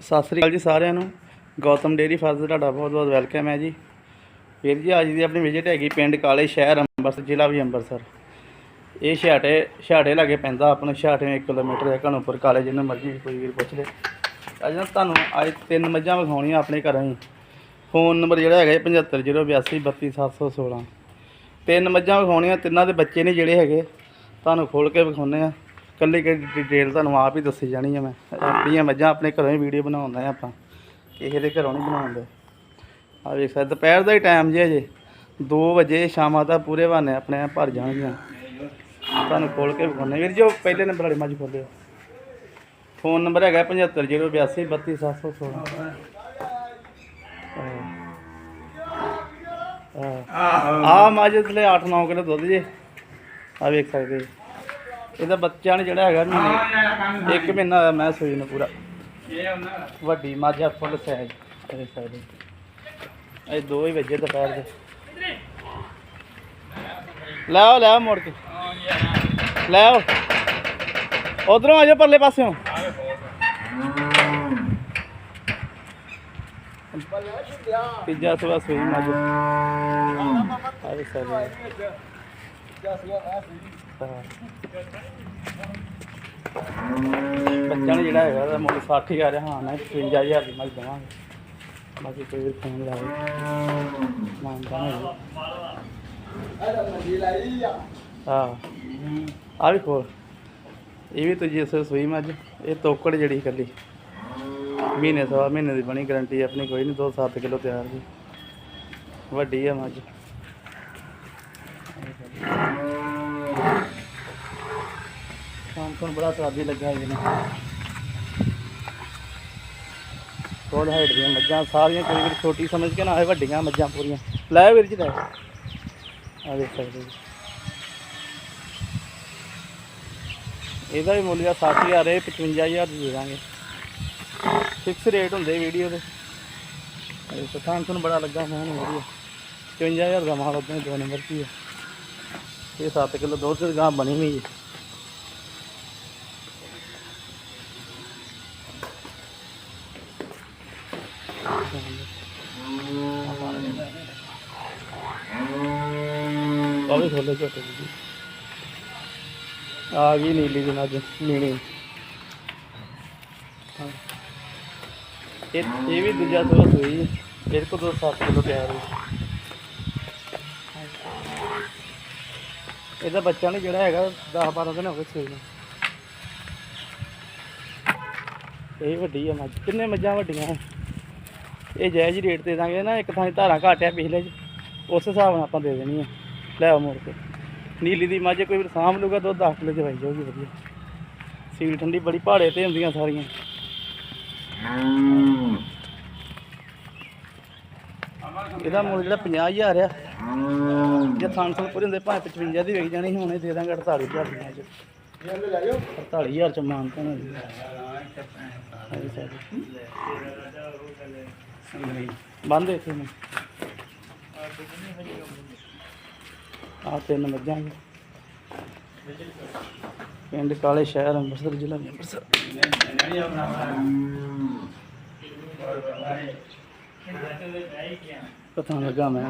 ਸਤਿ ਸ੍ਰੀ ਅਕਾਲ ਜੀ ਸਾਰਿਆਂ ਨੂੰ। ਗੌਤਮ ਡੇਰੀ ਫਾਰਮ ਤੁਹਾਡਾ ਬਹੁਤ ਬਹੁਤ ਵੈਲਕਮ ਹੈ ਜੀ। ਵੀਰ ਜੀ, ਅੱਜ ਦੀ ਆਪਣੀ ਵਿਜ਼ਿਟ ਹੈਗੀ ਪਿੰਡ ਕਾਲੇ ਸ਼ਹਿਰ ਅੰਮ੍ਰਿਤਸਰ, ਜ਼ਿਲ੍ਹਾ ਵੀ ਅੰਮ੍ਰਿਤਸਰ। ਇਹ ਛਾਟੇ ਛਾਟੇ ਲਾਗੇ ਪੈਂਦਾ ਆਪਣਾ ਛਾਟੇ 1 ਕਿਲੋਮੀਟਰ ਹੈ ਘਣੋਪੁਰ ਕਾਲੇ, ਜਿੰਨੇ ਮਰਜ਼ੀ ਕੋਈ ਵੀਰ ਪੁੱਛ ਲੈ। ਅੱਜ ਨਾ ਤੁਹਾਨੂੰ ਅੱਜ ਤਿੰਨ ਮੱਝਾਂ ਵਿਖਾਉਣੀਆਂ ਆਪਣੇ ਘਰਾਂ ਹੀ। ਫੋਨ ਨੰਬਰ ਜਿਹੜਾ ਹੈਗਾ 7508232716 ਤਿੰਨ ਮੱਝਾਂ ਵਿਖਾਉਣੀਆਂ, ਤਿੰਨਾਂ ਦੇ ਬੱਚੇ ਨੇ ਜਿਹੜੇ ਹੈਗੇ, ਤੁਹਾਨੂੰ ਖੋਲ ਕੇ ਵਿਖਾਉਣੇ ਆ ਕੱਲੀ ਕੱਲੀ ਡਿਟੇਲ ਤੁਹਾਨੂੰ ਆਪ ਹੀ ਦੱਸੀ ਜਾਣੀ ਆ ਮੈਂ। ਆਪਣੀਆਂ ਮੱਝਾਂ ਆਪਣੇ ਘਰੋਂ ਹੀ ਵੀਡੀਓ ਬਣਾਉਂਦਾ ਆ ਆਪਾਂ। ਕਿਸੇ ਦੇ ਘਰੋਂ ਨਹੀਂ ਬਣਾਉਂਦੇ ਆ ਵੇਖ ਸਕਦੇ, ਦੁਪਹਿਰ ਦਾ ਹੀ ਟਾਈਮ ਜੇ ਅਜੇ 2 ਵਜੇ ਸ਼ਾਮਾਂ ਦਾ ਪੂਰੇ ਬਹਾਨੇ ਆਪਣੇ ਆਪ ਭਰ ਜਾਣਗੀਆਂ। ਤੁਹਾਨੂੰ ਖੋਲ ਕੇ ਵਿਖਾਉਣੇ ਵੀਰ ਜੀ, ਉਹ ਪਹਿਲੇ ਨੰਬਰ ਵਾਲੀ ਮੱਝ ਖੋਲਿਓ ਫੋਨ ਨੰਬਰ ਹੈਗਾ 7508232716 ਆ ਮੱਝ ਥਲੇ 8-9 ਕਿਲੋ ਦੁੱਧ ਜੇ। ਆ ਵੇਖ ਸਕਦੇ ਜੀ। ਇਹਦਾ ਬੱਚਾ ਨੇ ਜਿਹੜਾ ਹੈਗਾ ਮਹੀਨੇ ਇੱਕ ਮਹੀਨਾ ਹੋਇਆ ਮੈਂ ਸੂਈ ਨੂੰ ਪੂਰਾ। ਵੱਡੀ ਮੱਝ ਆ ਫੁੱਲ ਸਾਈਜ਼ ਵੇਖ ਸਕਦੇ। ਇਹ ਦੋ ਹੀ ਵਜੇ ਦੁਪਹਿਰ ਦੇ। ਲੈ ਆਓ ਲੈ ਆਓ ਮੁੜ ਕੇ। ਲੈ ਆਓ। ਉਧਰੋਂ ਆ ਜਾਓ ਪਰਲੇ ਪਾਸਿਓਂ। ਤੀਜਾ ਸਵਾ ਸੂਈ ਮੱਝ। ਆ। ਹਾਂ। ਬੱਚਾ ਨੇ ਜਿਹੜਾ ਹੈਗਾ ਉਹਦਾ ਮੁੱਲ 60000 ਹਾਂ ਨਾ 55000 ਦੀ ਮੱਝ ਦੇਵਾਂਗੇ। ਬਾਕੀ ਕੋਈ ਵੀ ਫੋਨ ਲਾਵੇ। ਮੰਨਦਾ ਨਹੀਂ ਹਾਂ ਆ ਵੀ ਖੋਲ। ਇਹ ਵੀ ਤੁਝੇ ਸੇ ਸੂਈ ਮੱਝ, ਇਹ ਤੋਕੜ ਜਿਹੜੀ ਇਕੱਲੀ। ਮਹੀਨੇ ਸਵਾ ਮਹੀਨੇ ਦੀ ਬਣੀ ਗਰੰਟੀ, ਆਪਣੀ ਕੋਈ ਨਹੀਂ 2-7 ਕਿਲੋ ਤਿਆਰ ਜੀ। ਵੱਡੀ ਆ ਮੱਝ। ਕੰਮ ਤੋਂ ਬੜਾ ਸਵਾਦੀ ਲੱਗਾ ਜੀ ਕੋਲ ਹਾਈਟ ਦੀਆਂ ਮੱਝਾਂ, ਸਾਰੀਆਂ ਕੋਈ ਛੋਟੀ ਸਮਝ ਕੇ ਨਾ ਆਏ, ਵੱਡੀਆਂ ਮੱਝਾਂ ਪੂਰੀਆਂ। ਲੈ ਵੀਰ ਜੀ, ਲੈ। ਆ ਦੇਖ ਸਕਦੇ ਜੀ ਇਹਦਾ ਵੀ ਮੁੱਲ ਆ 60000 ਇਹ 55000 ਦੀ ਦੇ ਦਾਂਗੇ। ਫਿਕਸ ਰੇਟ ਹੁੰਦੇ ਵੀਡੀਓ ਦੇ। ਇਹ ਤੁਹਾਨੂੰ ਬੜਾ ਲੱਗਾ, ਫੋਨ ਵਧੀਆ। 55000 ਦਾ ਮਾਲ ਉਦੋਂ ਦੋ ਨੰਬਰ ਕੀ ਹੈ ਇਹ 7 ਕਿਲੋ ਦੁੱਧ ਦੀ ਗਾਂ ਬਣੀ ਹੋਈ ਹੈ। ਆ ਖੋਲੇ ਝੋਟੇ ਦੀ। ਆ ਗਈ ਨੀਲੀ ਦੀ ਮੱਝ ਨੀਣੀ ਇਹ ਇਹ ਵੀ ਦੂਜਾ ਸਵਾ ਸੂਈ ਇਹ ਕੋ ਦੋ 7 ਕਿਲੋ ਤਿਆਰ ਹੈ ਇਹਦਾ ਬੱਚਾ ਨੇ ਜਿਹੜਾ ਹੈਗਾ 10 12 ਦਿਨ ਹੋ ਗਏ ਸੂਈ ਨੂੰ। ਇਹ ਵੱਡੀ ਆ ਮੱਝ। ਕਿੰਨੇ ਮੱਝਾਂ ਵੱਡੀਆਂ ਹੈ ਇਹ ਜਾਇਜ਼ ਰੇਟ ਦੇ ਦਾਂਗੇ ਨਾ, ਇੱਕ ਥਾਂ ਦੀ ਧਾਰਾਂ ਘੱਟ ਆ ਪਿਛਲੇ 'ਚ, ਉਸ ਹਿਸਾਬ ਨਾਲ ਆਪਾਂ ਦੇ ਦੇਣੀ ਆ ਲੈ ਆਓ ਮੋੜ ਕੇ। ਨੀਲੀ ਦੀ ਮੱਝ ਕੋਈ ਵੀ ਸਾਂਭ ਲੂਗਾ ਦੁੱਧ 10 ਕਿਲੋ ਚਵਾਈ ਜਾਊਗੀ, ਵਧੀਆ। ਸੀਲ ਠੰਡੀ ਬੜੀ ਪਹਾੜੇ ਤੇ ਹੁੰਦੀਆਂ ਸਾਰੀਆਂ। ਇਹਦਾ ਮੁੱਲ ਜਿਹੜਾ 50000 ਆ। ਜੇ ਥਾਂ ਤੋਂ ਪੂਰੇ ਹੁੰਦੇ, ਭਾਵੇਂ 55 ਦੀ ਵਿਕ ਜਾਣੀ ਸੀ, ਹੁਣੇ ਦੇ ਦਾਂਗੇ 48000 ਦੀਆਂ ਚ। 48000 ਚ ਮਾਨ ਤਾਂ ਬੰਦ ਇੱਥੇ ਨੂੰ। ਆ ਤਿੰਨ ਮੱਝਾਂ ਪਿੰਡ ਕਾਲੇ ਸ਼ਹਿਰ, ਅੰਮ੍ਰਿਤਸਰ ਜ਼ਿਲ੍ਹਾ, ਅੰਮ੍ਰਿਤਸਰ। ਪਤਾ ਲੱਗਾ ਮੈਂ।